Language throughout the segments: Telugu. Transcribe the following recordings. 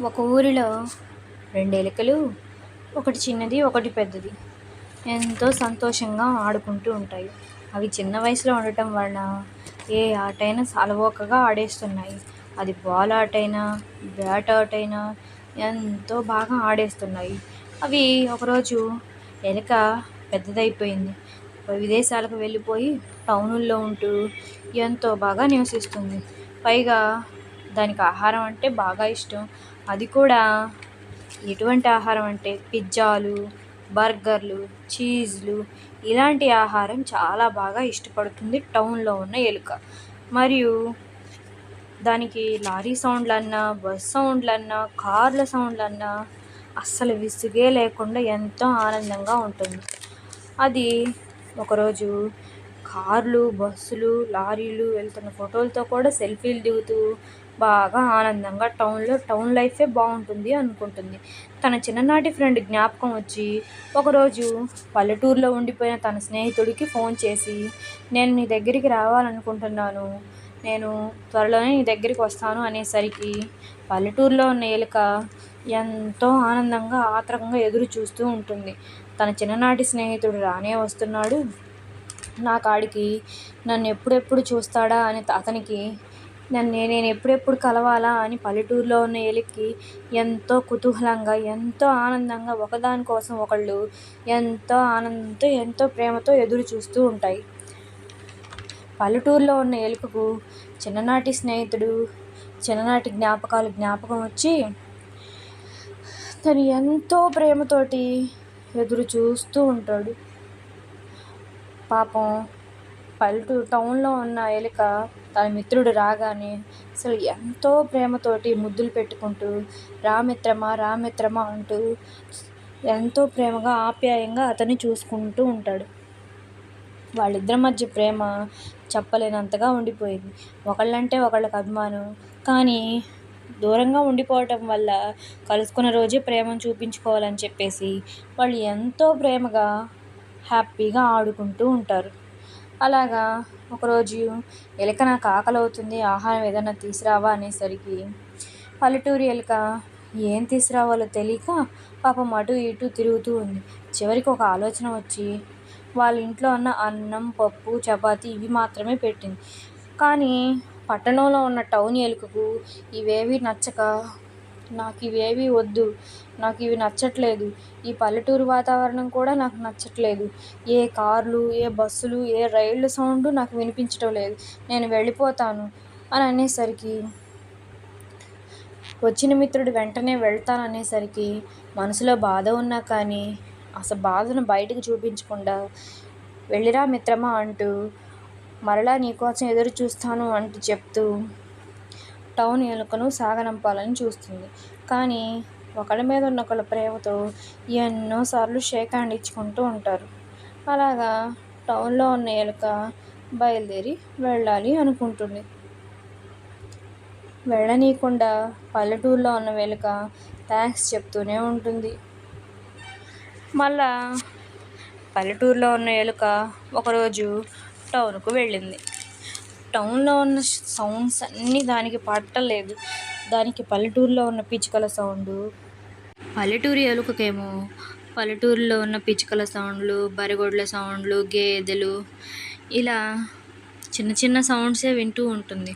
ఒక ఊరిలో రెండు ఎలుకలు ఒకటి చిన్నది ఒకటి పెద్దది. ఎంతో సంతోషంగా ఆడుకుంటూ ఉంటాయి. అవి చిన్న వయసులో ఉండటం వలన ఏ ఆటైనా అలవోకగా ఆడేస్తున్నాయి. అది బాల్ ఆటైనా బ్యాట్ ఆటైనా ఎంతో బాగా ఆడేస్తున్నాయి. అవి ఒకరోజు ఎలుక పెద్దదైపోయింది. విదేశాలకు వెళ్ళిపోయి టౌనుల్లో ఉంటూ ఎంతో బాగా నివసిస్తుంది. పైగా దానికి ఆహారం అంటే బాగా ఇష్టం. అది కూడా ఎటువంటి ఆహారం అంటే పిజ్జాలు బర్గర్లు చీజ్లు ఇలాంటి ఆహారం చాలా బాగా ఇష్టపడుతుంది టౌన్లో ఉన్న ఎలుక. మరియు దానికి లారీ సౌండ్లన్నా బస్ సౌండ్లన్నా కార్ల సౌండ్లన్నా అస్సలు విసుగే లేకుండా ఎంతో ఆనందంగా ఉంటుంది. అది ఒకరోజు కార్లు బస్సులు లారీలు వెళ్తున్న ఫోటోలతో కూడా సెల్ఫీలు దిగుతూ బాగా ఆనందంగా టౌన్లో టౌన్ లైఫే బాగుంటుంది అనుకుంటుంది. తన చిన్ననాటి ఫ్రెండ్ జ్ఞాపకం వచ్చి ఒకరోజు పల్లెటూరులో ఉండిపోయిన తన స్నేహితుడికి ఫోన్ చేసి నేను నీ దగ్గరికి రావాలనుకుంటున్నాను. నేను త్వరలోనే నీ దగ్గరికి వస్తాను అనేసరికి పల్లెటూరులో ఉన్న ఎలుక ఎంతో ఆనందంగా ఆత్రంగా ఎదురు చూస్తూ ఉంటుంది. తన చిన్ననాటి స్నేహితుడు రానే వస్తున్నాడు. నా కాడికి నన్ను ఎప్పుడెప్పుడు చూస్తాడా అని అతనికి నన్ను నేను ఎప్పుడెప్పుడు కలవాలా అని పల్లెటూరులో ఉన్న ఏలికి ఎంతో కుతూహలంగా ఎంతో ఆనందంగా ఒకదాని కోసం ఒకళ్ళు ఎంతో ఆనందంతో ఎంతో ప్రేమతో ఎదురు చూస్తూ ఉంటాయి. పల్లెటూరులో ఉన్న ఎలుకకు చిన్ననాటి స్నేహితుడు చిన్ననాటి జ్ఞాపకాలు జ్ఞాపకం వచ్చి తను ఎంతో ప్రేమతోటి ఎదురు చూస్తూ ఉంటాడు. పాపం పల్లెటూరు టౌన్లో ఉన్న ఎలుక తన మిత్రుడు రాగానే అసలు ఎంతో ప్రేమతోటి ముద్దులు పెట్టుకుంటూ రామిత్రమా రామిత్రమా అంటూ ఎంతో ప్రేమగా ఆప్యాయంగా అతన్ని చూసుకుంటూ ఉంటాడు. వాళ్ళిద్దరి మధ్య ప్రేమ చెప్పలేనంతగా ఉండిపోయింది. ఒకళ్ళంటే ఒకళ్ళకి అభిమానం కానీ దూరంగా ఉండిపోవటం వల్ల కలుసుకున్న రోజే ప్రేమను చూపించుకోవాలని చెప్పేసి వాళ్ళు ఎంతో ప్రేమగా హ్యాపీగా ఆడుకుంటూ ఉంటారు. అలాగా ఒకరోజు ఎలుక నాకు ఆకలి అవుతుంది ఆహారం ఏదైనా తీసుకురావా అనేసరికి పల్లెటూరు ఎలుక ఏం తీసుకురావాలో తెలియక పాపం అటు ఇటు తిరుగుతూ ఉంది. చివరికి ఒక ఆలోచన వచ్చి వాళ్ళ ఇంట్లో ఉన్న అన్నం పప్పు చపాతి ఇవి మాత్రమే పెట్టింది. కానీ పట్టణంలో ఉన్న టౌన్ ఎలుకకు ఇవేవి నచ్చక నాకు ఇవేవి వద్దు నాకు ఇవి నచ్చట్లేదు. ఈ పల్లెటూరు వాతావరణం కూడా నాకు నచ్చట్లేదు. ఏ కార్లు ఏ బస్సులు ఏ రైళ్ళు సౌండ్ నాకు వినిపించడం లేదు. నేను వెళ్ళిపోతాను అని అనేసరికి వచ్చిన మిత్రుడు వెంటనే వెళ్తాను అనేసరికి మనసులో బాధ ఉన్నా కానీ అసలు బాధను బయటకు చూపించకుండా వెళ్ళిరా మిత్రమా అంటూ మరలా నీకోసం ఎదురు చూస్తాను అంటూ చెప్తూ టౌన్ ఎలుకను సాగనంపాలని చూస్తుంది. కానీ ఒకళ్ళ మీద ఉన్న ఒకళ్ళ ప్రేమతో ఎన్నోసార్లు షేక్ హ్యాండ్ ఇచ్చుకుంటూ ఉంటారు. అలాగా టౌన్లో ఉన్న ఎలుక బయలుదేరి వెళ్ళాలి అనుకుంటుంది. వెళ్ళనీయకుండా పల్లెటూరులో ఉన్న వెలుక థ్యాంక్స్ చెప్తూనే ఉంటుంది. మళ్ళా పల్లెటూరులో ఉన్న ఎలుక ఒకరోజు టౌన్కు వెళ్ళింది. టౌన్లో ఉన్న సౌండ్స్ అన్నీ దానికి పట్టలేదు. దానికి పల్లెటూరులో ఉన్న పిచ్చుకల సౌండు. పల్లెటూరి ఎలుకకేమో పల్లెటూరులో ఉన్న పిచ్చుకల సౌండ్లు బరిగొడ్ల సౌండ్లు గేదెలు ఇలా చిన్న చిన్న సౌండ్సే వింటూ ఉంటుంది.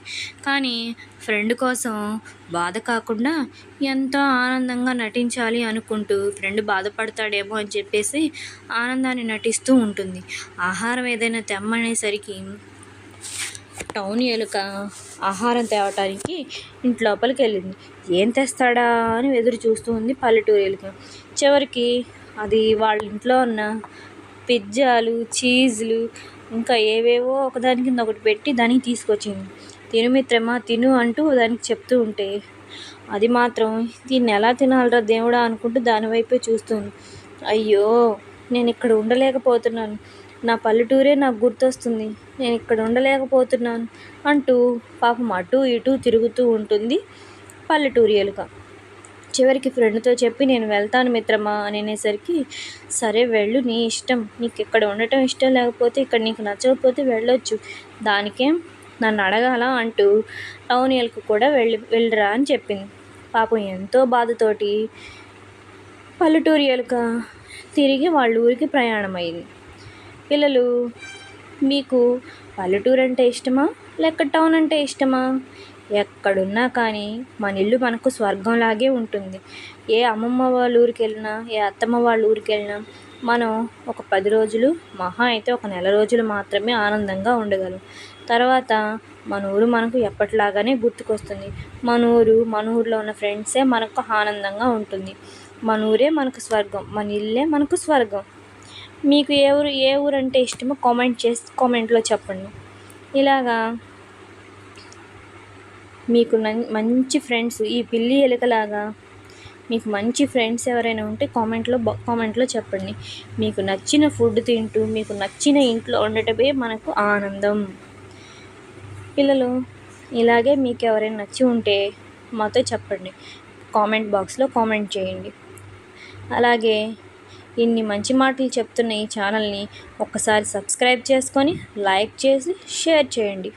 కానీ ఫ్రెండ్ కోసం బాధ కాకుండా ఎంతో ఆనందంగా నటించాలి అనుకుంటూ ఫ్రెండ్ బాధపడతాడేమో అని చెప్పేసి ఆనందాన్ని నటిస్తూ ఉంటుంది. ఆహారం ఏదైనా తెమ్మనేసరికి టౌన్ ఎలుక ఆహారం తేవటానికి ఇంటి లోపలికి వెళ్ళింది. ఏం తెస్తాడా అని ఎదురు చూస్తూ ఉంది పల్లెటూరు ఎలుక చివరికి అది వాళ్ళ ఇంట్లో ఉన్న పిజ్జాలు చీజ్లు ఇంకా ఏవేవో ఒకదాని కింద ఒకటి పెట్టి దానికి తీసుకొచ్చింది. తిను మిత్రమా తిను అంటూ దానికి చెప్తూ ఉంటే అది మాత్రం దీన్ని ఎలా తినాలిరా దేవుడా అనుకుంటూ దాని వైపే చూస్తుంది. అయ్యో నేను ఇక్కడ ఉండలేకపోతున్నాను. నా పల్లెటూరే నాకు గుర్తొస్తుంది. నేను ఇక్కడ ఉండలేకపోతున్నాను అంటూ పాపం అటు ఇటు తిరుగుతూ ఉంటుంది పల్లెటూరి ఎలుక. చివరికి ఫ్రెండ్తో చెప్పి నేను వెళ్తాను మిత్రమా అనేసరికి సరే వెళ్ళు నీ ఇష్టం. నీకు ఇక్కడ ఉండటం ఇష్టం లేకపోతే ఇక్కడ నీకు నచ్చకపోతే వెళ్ళొచ్చు. దానికేం? నన్ను అడగాల? అంటూ టౌన్ ఎలుక కూడా వెళ్ళి వెళ్ళరా అని చెప్పింది. పాపం ఎంతో బాధతోటి పల్లెటూరి ఎలుక తిరిగి వాళ్ళ ఊరికి ప్రయాణమైంది. పిల్లలు మీకు పల్లెటూరు అంటే ఇష్టమా? లేక టౌన్ అంటే ఇష్టమా? ఎక్కడున్నా కానీ మన ఇల్లు మనకు స్వర్గంలాగే ఉంటుంది. ఏ అమ్మమ్మ వాళ్ళ ఊరికి వెళ్ళినా ఏ అత్తమ్మ వాళ్ళ ఊరికి వెళ్ళినా మనం ఒక పది రోజులు మహా అయితే ఒక నెల రోజులు మాత్రమే ఆనందంగా ఉండగలం. తర్వాత మన ఊరు మనకు ఎప్పటిలాగానే గుర్తుకొస్తుంది. మన ఊరు మన ఊరిలో ఉన్న ఫ్రెండ్సే మనకు ఆనందంగా ఉంటుంది. మన ఊరే మనకు స్వర్గం మన ఇల్లే మనకు స్వర్గం. మీకు ఏ ఊరు ఏ ఊరు అంటే ఇష్టమో కామెంట్ చేసి కామెంట్లో చెప్పండి. ఇలాగా మీకు నం- మంచి ఫ్రెండ్స్ ఈ పిల్లి ఎలుకలాగా మీకు మంచి ఫ్రెండ్స్ ఎవరైనా ఉంటే కామెంట్లో కామెంట్లో చెప్పండి. మీకు నచ్చిన ఫుడ్ తింటూ మీకు నచ్చిన ఇంట్లో ఉండటమే మనకు ఆనందం. పిల్లలు ఇలాగే మీకు ఎవరైనా నచ్చి ఉంటే మాతో చెప్పండి. కామెంట్ బాక్స్లో కామెంట్ చేయండి. అలాగే ఇన్ని మంచి మాటలు చెప్తున్న ఈ ఛానల్ని ఒక్కసారి సబ్స్క్రైబ్ చేసుకొని లైక్ చేసి షేర్ చేయండి.